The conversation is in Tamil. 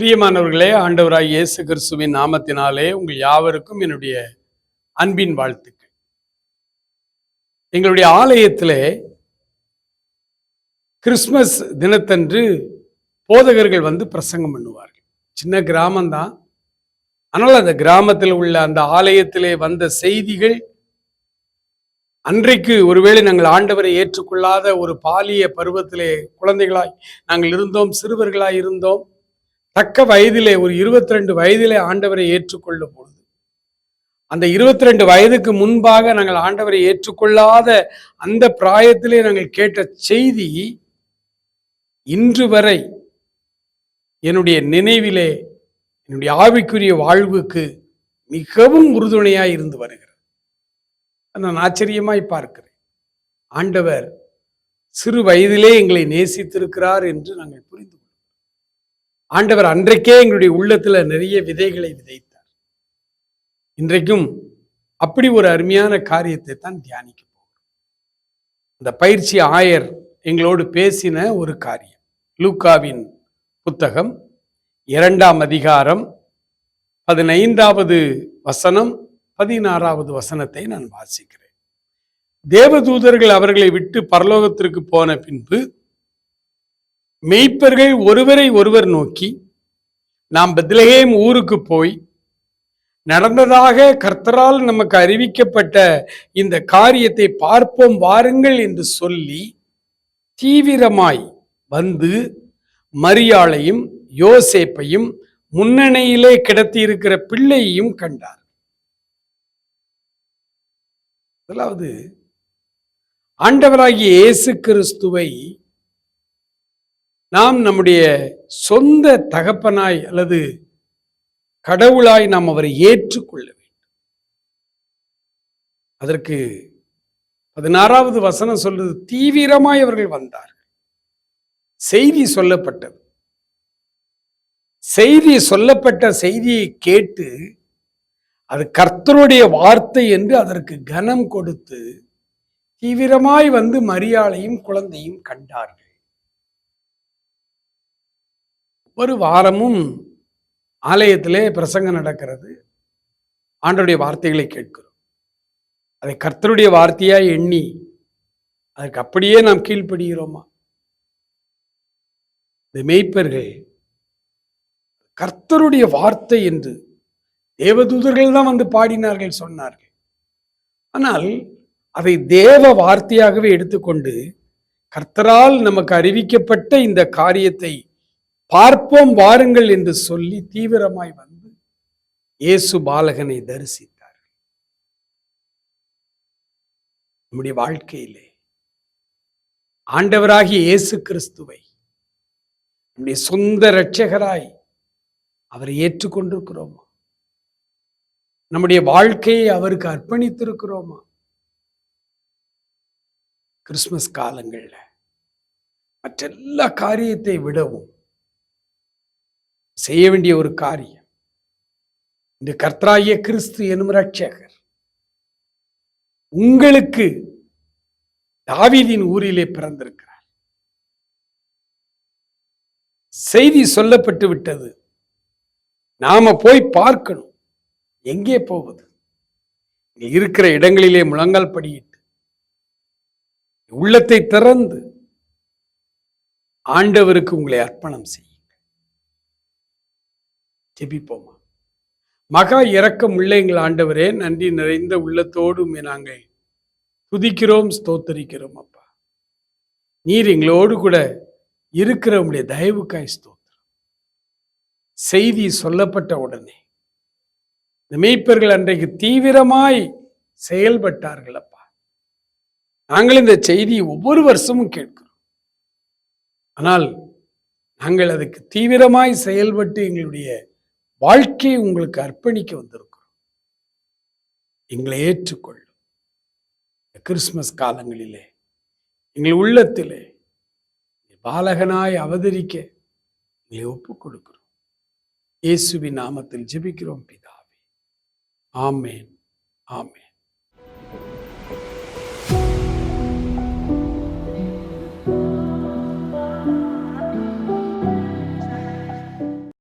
பிரியமானவர்களே ஆண்டவராய் இயேசு கிறிஸ்துவின் நாமத்தினாலே உங்கள் யாவருக்கும் என்னுடைய அன்பின் வாழ்த்துக்கள். எங்களுடைய ஆலயத்திலே கிறிஸ்மஸ் தினத்தன்று போதகர்கள் வந்து பிரசங்கம் பண்ணுவார்கள். சின்ன கிராமம்தான். ஆனால் அந்த கிராமத்தில் உள்ள அந்த ஆலயத்திலே வந்த செய்திகள் அன்றைக்கு ஒருவேளை நாங்கள் ஆண்டவரை ஏற்றுக்கொள்ளாத ஒரு பாலிய பருவத்திலே குழந்தைகளாய் நாங்கள் இருந்தோம் சிறுவர்களாய் இருந்தோம். தக்க வயதிலே ஒரு இருபத்தி ரெண்டு வயதிலே ஆண்டவரை ஏற்றுக்கொள்ளும் பொழுது அந்த இருபத்தி ரெண்டு வயதுக்கு முன்பாக நாங்கள் ஆண்டவரை ஏற்றுக்கொள்ளாத அந்த பிராயத்திலே நாங்கள் கேட்ட செய்தி இன்று வரை என்னுடைய நினைவிலே என்னுடைய ஆவிக்குரிய வாழ்வுக்கு மிகவும் உறுதுணையாய் இருந்து வருகிறது. நான் ஆச்சரியமாய் பார்க்கிறேன். ஆண்டவர் சிறு வயதிலே எங்களை நேசித்திருக்கிறார் என்று நாங்கள் புரிந்து ஆண்டவர் அன்றைக்கே எங்களுடைய உள்ளத்துல நிறைய விதைகளை விதைத்தார். இன்றைக்கும் அப்படி ஒரு அருமையான காரியத்தை தான் தியானிக்க போகிறோம். அந்த பயிற்சி ஆயர் எங்களோடு பேசின ஒரு காரியம். லூக்காவின் புத்தகம் இரண்டாம் அதிகாரம் பதினைந்தாவது வசனம் பதினாறாவது வசனத்தை நான் வாசிக்கிறேன். தேவதூதர்கள் அவர்களை விட்டு பரலோகத்திற்கு போன பின்பு மெய்ப்பர்கள் ஒருவரை ஒருவர் நோக்கி நாம் பதிலகேம் ஊருக்கு போய் நடந்ததாக கர்த்தரால் நமக்கு அறிவிக்கப்பட்ட இந்த காரியத்தை பார்ப்போம் வாருங்கள் என்று சொல்லி தீவிரமாய் வந்து மரியாளையும் யோசேப்பையும் முன்னணியிலே கிடத்தியிருக்கிற பிள்ளையையும் கண்டார். முதலாவது ஆண்டவராகிய இயேசு கிறிஸ்துவை நாம் நம்முடைய சொந்த தகப்பனாய் அல்லது கடவுளாய் நாம் அவரை ஏற்றுக்கொள்ள வேண்டும். அதற்கு பதினாறாவது வசனம் சொல்றது தீவிரமாய் அவர்கள் வந்தார்கள். செய்தி சொல்லப்பட்டது. செய்தி சொல்லப்பட்ட செய்தியை கேட்டு அது கர்த்தருடைய வார்த்தை என்று அதற்கு கனம் கொடுத்து தீவிரமாய் வந்து மரியாளையும் குழந்தையும் கண்டார்கள். ஒரு வாரமும் ஆலயத்திலே பிரசங்கம் நடக்கிறது. ஆண்டருடைய வார்த்தைகளை கேட்கிறோம். அதை கர்த்தருடைய வார்த்தையாக எண்ணி அதற்கு அப்படியே நாம் கீழ்ப்படுகிறோமா? இந்த மெய்ப்பர்கள் கர்த்தருடைய வார்த்தை என்று தேவதூதர்கள் தான் வந்து பாடினார்கள் சொன்னார்கள். ஆனால் அதை தேவ வார்த்தையாகவே எடுத்துக்கொண்டு கர்த்தரால் நமக்கு அறிவிக்கப்பட்ட இந்த காரியத்தை பார்ப்போம் வாருங்கள் என்று சொல்லி தீவிரமாய் வந்து இயேசு பாலகனை தரிசித்தார். நம்முடைய வாழ்க்கையிலே ஆண்டவராகிய இயேசு கிறிஸ்துவை நம்முடைய சொந்த இரட்சகராய் அவரை ஏற்றுக்கொண்டிருக்கிறோமா? நம்முடைய வாழ்க்கையை அவருக்கு அர்ப்பணித்திருக்கிறோமா? கிறிஸ்துமஸ் காலங்களில் மற்றெல்லா காரியத்தை விடவும் செய்ய வேண்டிய ஒரு காரியம். இந்த கர்த்தராகிய கிறிஸ்து எனும் ரட்சகர் உங்களுக்கு தாவீதின் ஊரிலே பிறந்திருக்கிறார். செய்தி சொல்லப்பட்டு விட்டது. நாம போய் பார்க்கணும். எங்கே போவது? இருக்கிற இடங்களிலே முழங்கால் படியிட்டு உள்ளத்தை திறந்து ஆண்டவருக்கு உங்களை அர்ப்பணம் செய்ய ஜெபிப்போமா? மகா இறக்கம் உள்ள எங்கள் ஆண்டவரே நன்றி நிறைந்த உள்ளத்தோடும் நாங்கள் துதிக்கிறோம் ஸ்தோத்தரிக்கிறோம் அப்பா. நீர் எங்களோடு கூட இருக்கிறவங்களுடைய தயவுக்காய் ஸ்தோத்திரம். செய்தி சொல்லப்பட்ட உடனே இந்த மெய்ப்பர்கள் அன்றைக்கு தீவிரமாய் செயல்பட்டார்கள் அப்பா. நாங்கள் இந்த செய்தி ஒவ்வொரு வருஷமும் கேட்கிறோம். ஆனால் நாங்கள் அதுக்கு தீவிரமாய் செயல்பட்டு எங்களுடைய வாழ்க்கையை உங்களுக்கு அர்ப்பணிக்க வந்திருக்கிறோம். எங்களை ஏற்றுக்கொள்ளும். கிறிஸ்மஸ் கிறிஸ்துமஸ் காலங்களிலே எங்கள் உள்ளத்திலே பாலகனாய் அவதரிக்க எங்களை ஒப்புக் கொடுக்கிறோம் இயேசுவின் நாமத்தில் ஜெபிக்கிறோம் பிதாவே. ஆமேன். ஆமேன்.